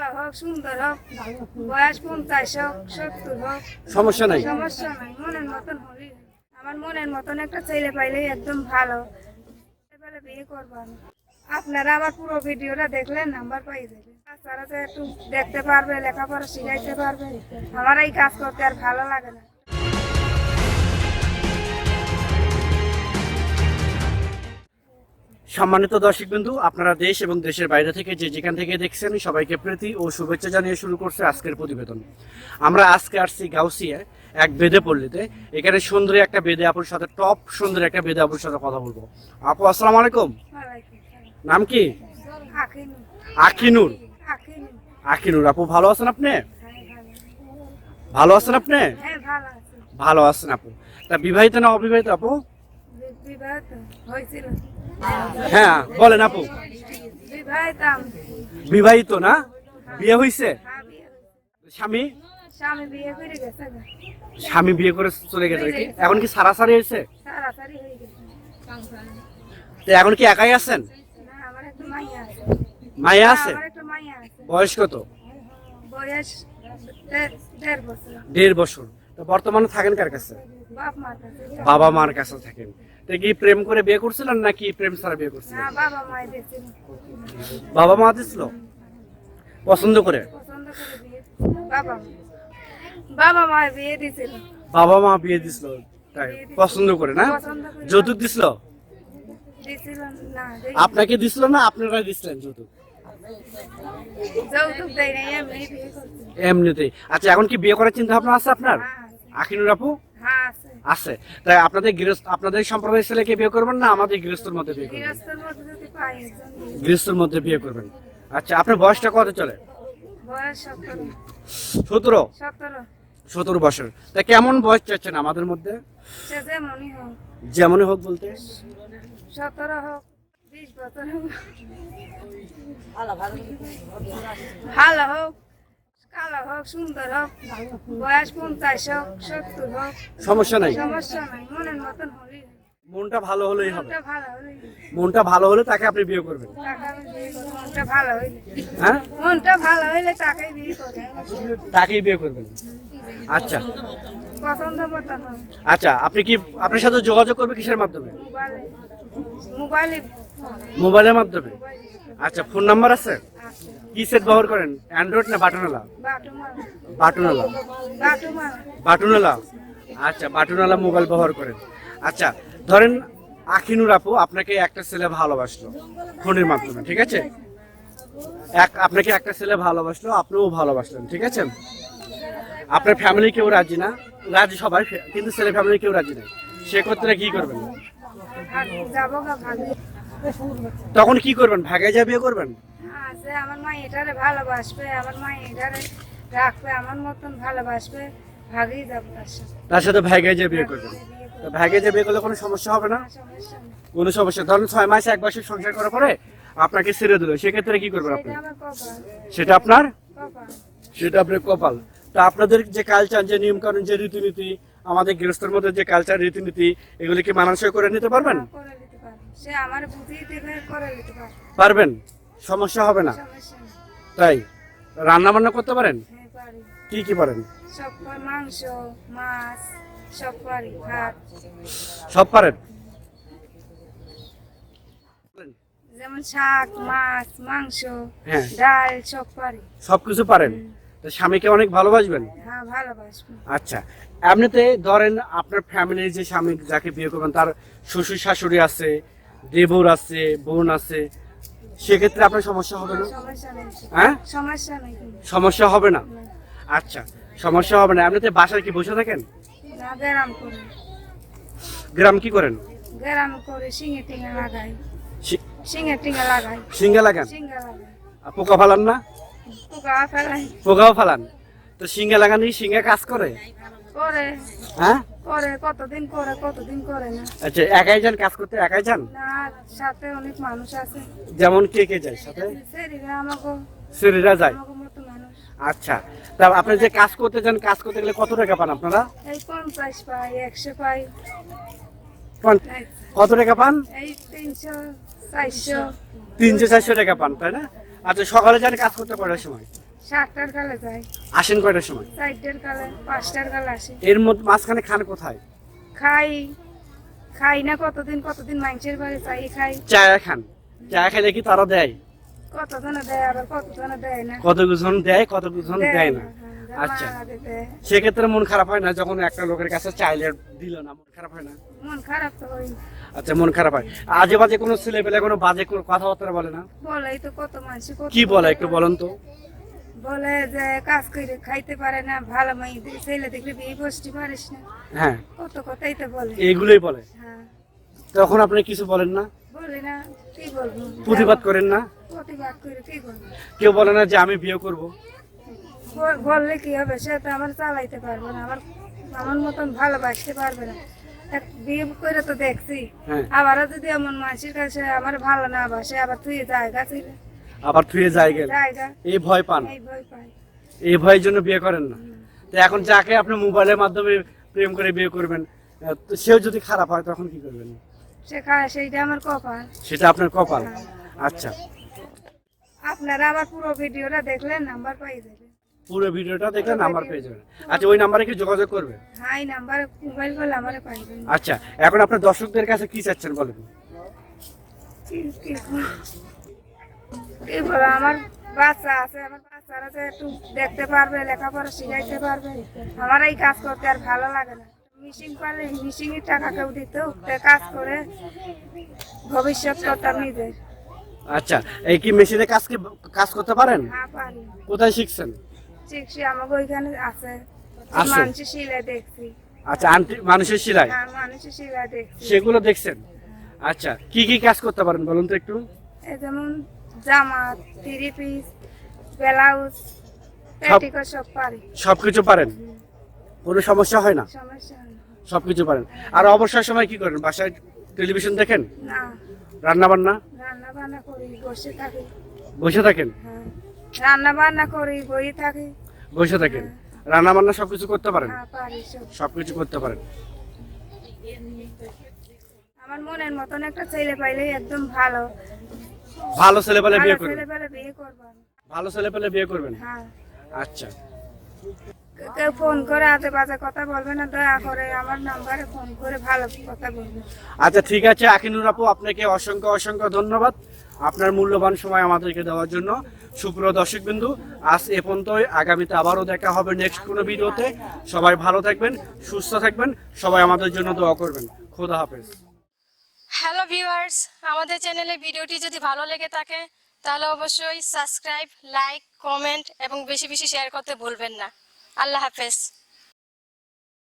ভালো হোক সুন্দর হোক বয়স পঞ্চাশ হোক সত্তর হোক। সমস্যা নাই। সমস্যা নাই মনের মতন হলেই আমার মনের মতন একটা ছেলে পাইলেই একদম ভালো। এবারে বিয়ে করব আমি। আপনারা আমার পুরো ভিডিওটা দেখলে নাম্বার পাই যাবে। বাচ্চারা তো একটু দেখতে পারবে লেখাপড়া শিখাইতে পারবে। আমার এই কাজ করতে আর ভালো লাগে না। সম্মানিত দর্শক বিন্দু আপনারা দেশ এবং দেশের বাইরে থেকে যে যেখান থেকে দেখছেন, সবাইকে প্রীতি ও শুভেচ্ছা জানিয়ে শুরু করছে আজকের প্রতিবেদন। আমরা আজকে আসছি গাউসিয়া, এক বেদে পল্লীতে। এখানে সুন্দরী একটা বেদে আপুর সাথে, টপ সুন্দরী একটা বেদে আপুর সাথে কথা বলব। আপু, আসসালামু আলাইকুম। নাম কি? আখিনু আখিনুর। আপু, ভালো আছেন আপনি? ভালো আছেন আপনি? ভালো আছেন আপু। তা বিবাহিত না অবিবাহিত আপু? হ্যাঁ বলেন আপু। বিবাহিত না? বিয়ে হয়েছে হ্যাঁ। স্বামী? স্বামী বিয়ে করে চলে গেছে এখন কি সারাসারি হয়েছে হয়ে এখন কি একাই আছেন? মায়া আছে। বয়স কত? দেড়- বছর। তো বর্তমানে থাকেন কার কাছে। বাবা মার কাছে থাকেন। তো কি প্রেম করে বিয়ে করছিলেন নাকি প্রেম ছাড়া বিয়ে করছিলেন? বাবা মা দিছিল পছন্দ করে? বাবা মা। বিয়ে দিয়েছিল। বাবা মা বিয়ে দিছিল তাই পছন্দ করে না? যৌতুক দিছিল আপনাকে দিছিল না আপনারা দিছিলেন যৌতুক? এমনিতেই। আচ্ছা এখন কি বিয়ে করার চিন্তা ভাবনা আছে আপনার? হ্যাঁ আখিনুর আপু? আছে। তাই আপনাদের গৃহস্থ আপনাদের সম্প্রদায়ের ছেলেকে বিয়ে করবেন না আমাদের গৃহস্থর মধ্যে বিয়ে করবেন? গৃহস্থর মধ্যে বিয়ে। করবেন। আচ্ছা আপনার বয়সটা কত চলে? সতেরো। সতেরো? বছর। তা কেমন বয়স চাচ্ছেন আমাদের মধ্যে? সে যেমনই হোক। যেমনই হোক বলতে। সতেরো হোক বিশ বছর হোক। ভালো হোক। কালো হোক সুন্দর হোক বয়স পঞ্চাশ হোক সত্তর হোক সমস্যা নাই। সমস্যা নাই মনের মতন হলেই মনটা ভালো হলেই হবে। মনটা ভালো ভালো হলে তাকে আপনি বিয়ে করবেন। ভালো হ্যাঁ? মনটা ভালো হইলে টাকাই বিয়ে করে তাকেই বিয়ে করবেন। আচ্ছা। আচ্ছা আপনি কি আপনার সাথে যোগাযোগ করবে কিসের মাধ্যমে? মোবাইলে। মোবাইলে। মোবাইলের মাধ্যমে। আচ্ছা ফোন নাম্বার আছে? আছে। কি সেট ব্যবহার করেন? অ্যান্ড্রয়েড না বাটনওয়ালা বাটনওয়ালা বাটনওয়ালা আচ্ছা বাটনওয়ালা মোবাইল ব্যবহার করেন। আচ্ছা ধরেন আখিনুর আপু আপনাকে একটা ছেলে ভালোবাসলো ফোনের মাধ্যমে, ঠিক আছে? এক, আপনাকে একটা ছেলে ভালোবাসলো, আপনিও ভালোবাসলেন, ঠিক আছে? আপনার ফ্যামিলি কেউ রাজি না? রাজি সবাই, কিন্তু ছেলে ফ্যামিলি কেউ রাজি নেই সেক্ষেত্রে কি করবেন? তখন কি করবেন? ভাগে যা বিয়ে করবেন? আছে আমার মা এটারে ভালোবাসবে আমার মা এটারে রাখবে আমার মতন ভালোবাসবে ভাগেই যাব তার সাথে। তার সাথে ভাগে যা বিয়ে করবেন। তো ভাগে যা বিয়ে করলে কোনো সমস্যা হবে না? কোনো সমস্যা। ধরেন ছয় মাস এক বছর সংসার করার পরে আপনাকে ছেড়ে দিল। সেক্ষেত্রে কি করবেন আপনি? সেটা আপনার? সেটা আপনার কপাল। তা আপনাদের যে কালচার যে নিয়ম কানুন যে রীতিনীতি আমাদের গৃহস্থের মধ্যে যে কালচার রীতিনীতি এগুলি কি মানানসই করে নিতে পারবেন? পারবে সে আমার দেবে করে নিতে পারবে পারবেন? সমস্যা হবে না। সমস্যা নেই। তাই? রান্না বান্না করতে পারেন? হ্যাঁ পারি। কি কি পারেন? সব পারি, মাংস মাছ সব পারি ভাত। সব পারেন? যেমন শাক মাছ মাংস হ্যাঁ। ডাল সব পারি। সবকিছু পারেন? তো স্বামীকে অনেক ভালোবাসবেন? হ্যাঁ ভালোবাসবো। আচ্ছা। এমনিতে ধরেন আপনার ফ্যামিলির যে স্বামী যাকে বিয়ে করবেন তার শ্বশুর শাশুড়ি আছে দেবর আছে বোন আছে সেক্ষেত্রে আপনার সমস্যা হবে না? সমস্যা হ্যাঁ? সমস্যা হবে না। আচ্ছা সমস্যা হবে না। আপনি তো বাসায় কি বসে থাকেন? গ্রাম কি করেন? করে লাগাই। লাগাই। সিঙ্গা লাগান? পোকা ফালান না? পোকা ফেলাই। পোকাও ফালান? তো সিঙ্গা লাগান সিঙ্গা কাজ করে? করে। হ্যাঁ? করে কতদিন করে কতদিন করে না। আচ্ছা একাই যান কাজ করতে একাই যান? না সাথে অনেক মানুষ আছে। যেমন কে কে যায় সাথে? আমাকে শরীরা যায়? আচ্ছা তা আপনি যে কাজ করতে যান কাজ করতে গেলে কত টাকা পান আপনারা? এই পঞ্চাশ পাই একশো পাই। কত টাকা পান? এই তিনশো চারশো। তিনশো চারশো টাকা পান তাই না? আচ্ছা সকালে যান কাজ করতে কটার সময়। সাতটার কালে যাই আসেন কয়টার সময়? চারটার কালে পাঁচটার কালে আসি। এর মধ্যে মাঝখানে খান কোথায়? খাই খাই না কতদিন কতদিন মাংসের বাড়ি চাই খাই। চায়া খান। চায়া খেলে কি তারা দেয়? কতজনে দেয় আবার কতজনে দেয় না? কতজন দেয় কতজন দেয় না হ্যাঁ, আচ্ছা। সেক্ষেত্রে মন খারাপ হয় না যখন একটা লোকের কাছে চাইলে দিল না মন খারাপ হয় না? মন খারাপ তো আচ্ছা মন খারাপ হয়। আজে বাজে কোনো ছেলে পেলে কোনো বাজে কোনো কথাবার্তা বলে না? বলেই তো কত মানুষ কি বলে একটু বলেন তো। বলে যে কাজ করে খাইতে পারে না ভালো মাই ছেলে দেখলে বিয়ে বসতে পারিস না। হ্যাঁ। কত কথাই তো বলে। এইগুলোই বলে। হ্যাঁ। তখন আপনি কিছু বলেন না? বলি না কি বলব? প্রতিবাদ করেন না? প্রতিবাদ করে কি করব কেউ বলে না যে আমি বিয়ে করব। বললে কি হবে? সে তো আমার চালাইতে পারবে না আমার আমার মতন ভালোবাসতে পারবে না। এক বিয়ে করে তো দেখছি। হ্যাঁ। আবারও যদি এমন মানুষের কাছে আমার ভালো না বাসে আবার তুই জায়গা ছিল আবার থুয়ে যায় গেল। এই ভয় পান। এই ভয় ভয়ের জন্য বিয়ে করেন না। তো এখন যাকে আপনি মোবাইলের মাধ্যমে প্রেম করে বিয়ে করবেন তো সেও যদি খারাপ হয় তখন কি করবেন? সেইটা আমার কপাল। সেটা আপনার কপাল। আচ্ছা। আপনারা আবার পুরো ভিডিওটা দেখলে নাম্বার পাই যাবে পুরো ভিডিওটা দেখলে নাম্বার পেয়ে যাবেন। আচ্ছা ওই নাম্বারে কি যোগাযোগ করবে? হাই নাম্বার মোবাইল করলে আমার পাইবেন আচ্ছা এখন আপনার দর্শকদের কাছে কি চাচ্ছেন বলেন? কি আমার বাচ্চা আছে আমার বাচ্চারা যে একটু দেখতে পারবে লেখাপড়া শিখাইতে পারবে আমার এই কাজ করতে আর ভালো লাগে না। মিশিং পারলে মিশিং এর টাকা কেউ দিত কাজ করে ভবিষ্যৎ করতাম নিজের আচ্ছা এই কি মেশিনে কাজ কি কাজ করতে পারেন? পারি। কোথায় শিখছেন? শিখছি আমাকে ওইখানে আছে। আছে? মানুষের শিলে দেখছি। আচ্ছা আন্টি মানুষের সেলাই হ্যাঁ মানুষের শিলা দেখছি। সেগুলো দেখছেন? আচ্ছা কি কি কাজ করতে পারেন বলুন তো একটু? এই যেমন জামা থ্রি পিস ব্লাউজ পেটিকোট সব পারি। সবকিছু পারেন? কোনো সমস্যা হয় না? সমস্যা হয় না। সবকিছু পারেন। আর অবসর সময় কি করেন? বাসায় টেলিভিশন দেখেন? না। রান্না বান্না রান্না বান্না করি বসে থাকি। বসে থাকেন? হ্যাঁ। রান্না বান্না করি বই থাকি। বসে থাকেন? রান্না বান্না সবকিছু করতে পারেন? হ্যাঁ পারি সব। সবকিছু করতে পারেন। আমার মনের মতন একটা ছেলে পাইলে একদম ভালো। ভালো ছেলে পেলে বিয়ে করবেন। ভালো ছেলে পেলে বিয়ে করবেন? আচ্ছা। ফোন করে আজে বাজে কথা বলবে না দয়া করে আমার নাম্বারে ফোন করে ভালো কথা বলবে। আচ্ছা ঠিক আছে আকিনুর আপু আপনাকে অসংখ্য অসংখ্য ধন্যবাদ আপনার মূল্যবান সময় আমাদেরকে দেওয়ার জন্য। সুপ্রিয় দর্শক বিন্দু আজ এ পর্যন্তই। আগামীতে আবারও দেখা হবে নেক্সট কোনো ভিডিওতে। সবাই ভালো থাকবেন সুস্থ থাকবেন সবাই আমাদের জন্য দোয়া করবেন। খোদা হাফেজ। হ্যালো ভিউয়ার্স, আমাদের চ্যানেলে ভিডিওটি যদি ভালো লেগে থাকে, তাহলে অবশ্যই সাবস্ক্রাইব, লাইক, কমেন্ট এবং বেশি বেশি শেয়ার করতে ভুলবেন না। আল্লাহ হাফেজ।